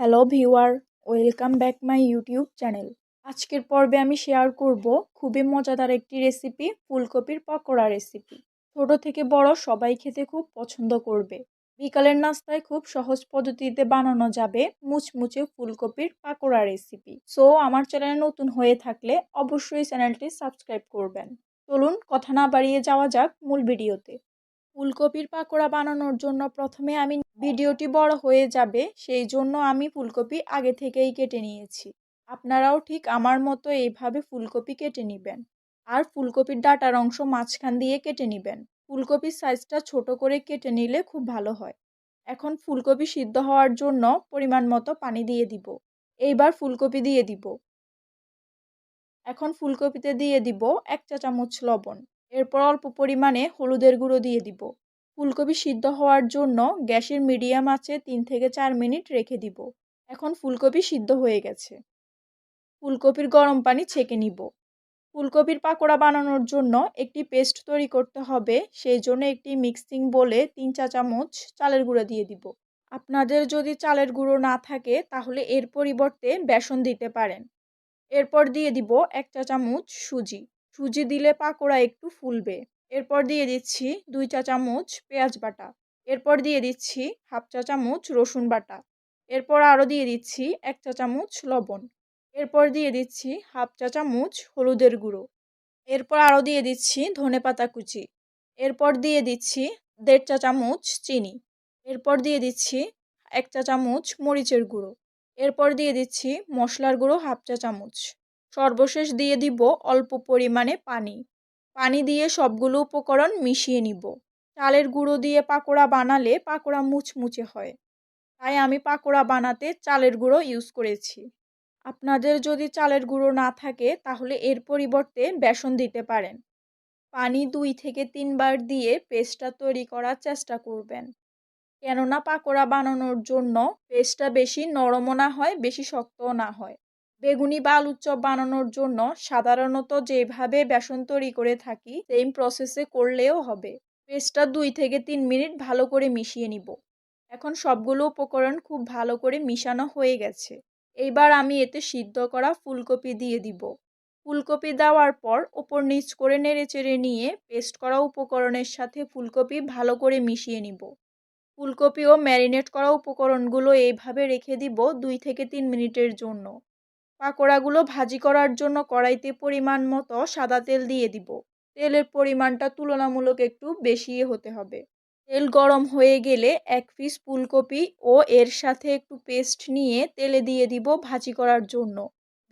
Hello viewer, welcome back my YouTube channel. আজকের পর্বে আমি শেয়ার করব খুবই মজাদার একটি রেসিপি, ফুলকপির পকোড়া রেসিপি। ছোট থেকে বড় সবাই খেতে খুব পছন্দ করবে। বিকালের নাস্তায় খুব সহজ পদ্ধতিতে বানানো যাবে মুচমুচে ফুলকপির পাকোড়া রেসিপি। সো, আমার চ্যানেলে নতুন হয়ে থাকলে অবশ্যই চ্যানেলটি সাবস্ক্রাইব করবেন। চলুন, কথা না বাড়িয়ে যাওয়া যাক মূল ভিডিওতে। ফুলকপির পাকোড়া বানানোর জন্য প্রথমে আমি ভিডিওটি বড় হয়ে যাবে, সেই জন্য আমি ফুলকপি আগে থেকেই কেটে নিয়েছি। আপনারাও ঠিক আমার মতো এইভাবে ফুলকপি কেটে নেবেন। আর ফুলকপির ডাটার অংশ মাঝখান দিয়ে কেটে নেবেন। ফুলকপির সাইজটা ছোট করে কেটে নিলে খুব ভালো হয়। এখন ফুলকপি সিদ্ধ হওয়ার জন্য পরিমাণ মতো পানি দিয়ে দিব। এইবার ফুলকপি দিয়ে দিব। এখন ফুলকপিতে দিয়ে দিব এক চা চামচ লবণ। এরপর অল্প পরিমাণে হলুদের গুঁড়ো দিয়ে দিব। ফুলকপি সিদ্ধ হওয়ার জন্য গ্যাসের মিডিয়াম আছে তিন থেকে চার মিনিট রেখে দিব। এখন ফুলকপি সিদ্ধ হয়ে গেছে। ফুলকপির গরম পানি ছেঁকে নিব। ফুলকপির পাকোড়া বানানোর জন্য একটি পেস্ট তৈরি করতে হবে, সেই জন্য একটি মিক্সিং বলে তিন চা চামচ চালের গুঁড়ো দিয়ে দিব। আপনাদের যদি চালের গুঁড়ো না থাকে, তাহলে এর পরিবর্তে বেসন দিতে পারেন। এরপর দিয়ে দিব এক চা চামচ সুজি। সুজি দিলে পাকোড়া একটু ফুলবে। এরপর দিয়ে দিচ্ছি দুই চা চামচ পেঁয়াজ বাটা। এরপর দিয়ে দিচ্ছি হাফ চা চামচ রসুন বাটা। এরপর আরও দিয়ে দিচ্ছি এক চা চামচ লবণ। এরপর দিয়ে দিচ্ছি হাফ চা চামচ হলুদের গুঁড়ো। এরপর আরও দিয়ে দিচ্ছি ধনে পাতা কুচি। এরপর দিয়ে দিচ্ছি দেড় চা চামচ চিনি। এরপর দিয়ে দিচ্ছি এক চা চামচ মরিচের গুঁড়ো। এরপর দিয়ে দিচ্ছি মশলার গুঁড়ো হাফ চা চামচ। সর্বশেষ দিয়ে দিব অল্প পরিমাণে পানি। পানি দিয়ে সবগুলো উপকরণ মিশিয়ে নিব। চালের গুঁড়ো দিয়ে পাকোড়া বানালে পাকোড়া মুচমুচে হয়। তাই আমি পাকোড়া বানাতে চালের গুঁড়ো ইউজ করেছি। আপনাদের যদি চালের গুঁড়ো না থাকে, তাহলে এর পরিবর্তে বেসন দিতে পারেন। পানি দুই থেকে তিনবার দিয়ে পেস্টটা তৈরি করার চেষ্টা করবেন। কেননা পাকোড়া বানানোর জন্য পেস্টটা বেশি নরমও না হয়, বেশি শক্তও না হয়। বেগুনি বা আলুর চপ বানানোর জন্য সাধারণত যেভাবে বেসন তৈরি করে থাকি সেম প্রসেসে করলেও হবে। পেস্টটা দুই থেকে তিন মিনিট ভালো করে মিশিয়ে নিব। এখন সবগুলো উপকরণ খুব ভালো করে মিশানো হয়ে গেছে। এইবার আমি এতে সিদ্ধ করা ফুলকপি দিয়ে দিব। ফুলকপি দেওয়ার পর ওপর নিচ করে নেড়ে চেড়ে নিয়ে পেস্ট করা উপকরণের সাথে ফুলকপি ভালো করে মিশিয়ে নিব। ফুলকপি ও ম্যারিনেট করা উপকরণগুলো এইভাবে রেখে দিব দুই থেকে তিন মিনিটের জন্য। পাকোড়াগুলো ভাজি করার জন্য কড়াইতে পরিমাণ মতো সাদা তেল দিয়ে দিব। তেলের পরিমাণটা তুলনামূলক একটু বেশি হতে হবে। তেল গরম হয়ে গেলে এক পিস ফুলকপি ও এর সাথে একটু পেস্ট নিয়ে তেলে দিয়ে দিব ভাজি করার জন্য।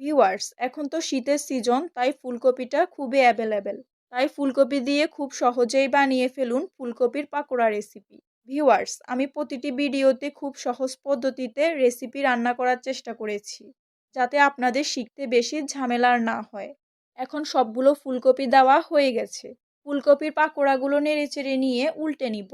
ভিউয়ার্স, এখন তো শীতের সিজন, তাই ফুলকপিটা খুবই অ্যাভেলেবেল। তাই ফুলকপি দিয়ে খুব সহজেই বানিয়ে ফেলুন ফুলকপির পাকোড়া রেসিপি। ভিউয়ার্স, আমি প্রতিটি ভিডিওতে খুব সহজ পদ্ধতিতে রেসিপি রান্না করার চেষ্টা করেছি। যাতে আপনাদের শিখতে বেশি ঝামেলার না হয়। এখন সবগুলো ফুলকপি দেওয়া হয়ে গেছে। ফুলকপির পাকোড়াগুলো নেড়েচেড়ে নিয়ে উল্টে নিব।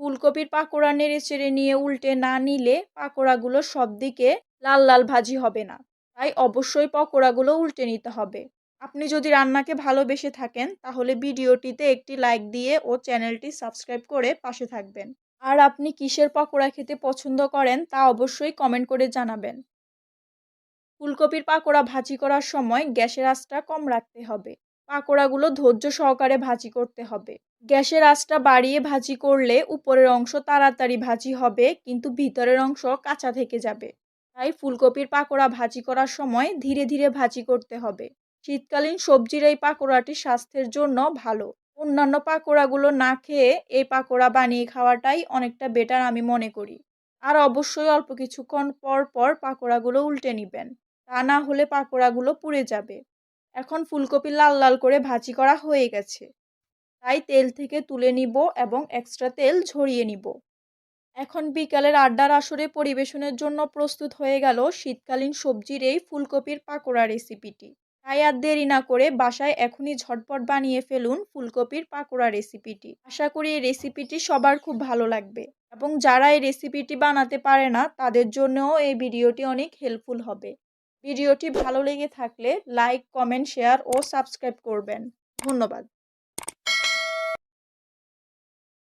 ফুলকপির পাকোড়া নেড়েচেড়ে নিয়ে উল্টে না নিলে পাকোড়াগুলো সব দিকে লাল লাল ভাজি হবে না। তাই অবশ্যই পকোড়াগুলো উল্টে নিতে হবে। আপনি যদি রান্নাকে ভালোবেসে থাকেন, তাহলে ভিডিওটিতে একটি লাইক দিয়ে ও চ্যানেলটি সাবস্ক্রাইব করে পাশে থাকবেন। আর আপনি কিসের পকোড়া খেতে পছন্দ করেন, তা অবশ্যই কমেন্ট করে জানাবেন। ফুলকপির পাকোড়া ভাজি করার সময় গ্যাসের আঁচটা কম রাখতে হবে। পাকোড়াগুলো ধৈর্য সহকারে ভাজি করতে হবে। গ্যাসের আঁচটা বাড়িয়ে ভাজি করলে উপরের অংশ তাড়াতাড়ি ভাজি হবে, কিন্তু ভিতরের অংশ কাঁচা থেকে যাবে। তাই ফুলকপির পাকোড়া ভাজি করার সময় ধীরে ধীরে ভাজি করতে হবে। শীতকালীন সবজির এই পাকোড়াটি স্বাস্থ্যের জন্য ভালো। অন্যান্য পাকোড়াগুলো না খেয়ে এই পাকোড়া বানিয়ে খাওয়াটাই অনেকটা বেটার আমি মনে করি। আর অবশ্যই অল্প কিছুক্ষণ পর পর পাকোড়াগুলো উল্টে নেবেন। তা না হলে পাকোড়াগুলো পুড়ে যাবে। এখন ফুলকপি লাল লাল করে ভাজি করা হয়ে গেছে। তাই তেল থেকে তুলে নিব এবং এক্সট্রা তেল ঝরিয়ে নিব। এখন বিকালের আড্ডার আসরে পরিবেশনের জন্য প্রস্তুত হয়ে গেল শীতকালীন সবজির এই ফুলকপির পাকোড়া রেসিপিটি তাই আর দেরি না করে বাসায় এখনই ঝটপট বানিয়ে ফেলুন ফুলকপির পাকোড়া রেসিপিটি আশা করি এই রেসিপিটি সবার খুব ভালো লাগবে এবং যারা এই রেসিপিটি বানাতে পারে না তাদের জন্যও এই ভিডিওটি অনেক হেল্পফুল হবে। ভিডিওটি ভালো লেগে থাকলে লাইক কমেন্ট শেয়ার ও সাবস্ক্রাইব করবেন। ধন্যবাদ।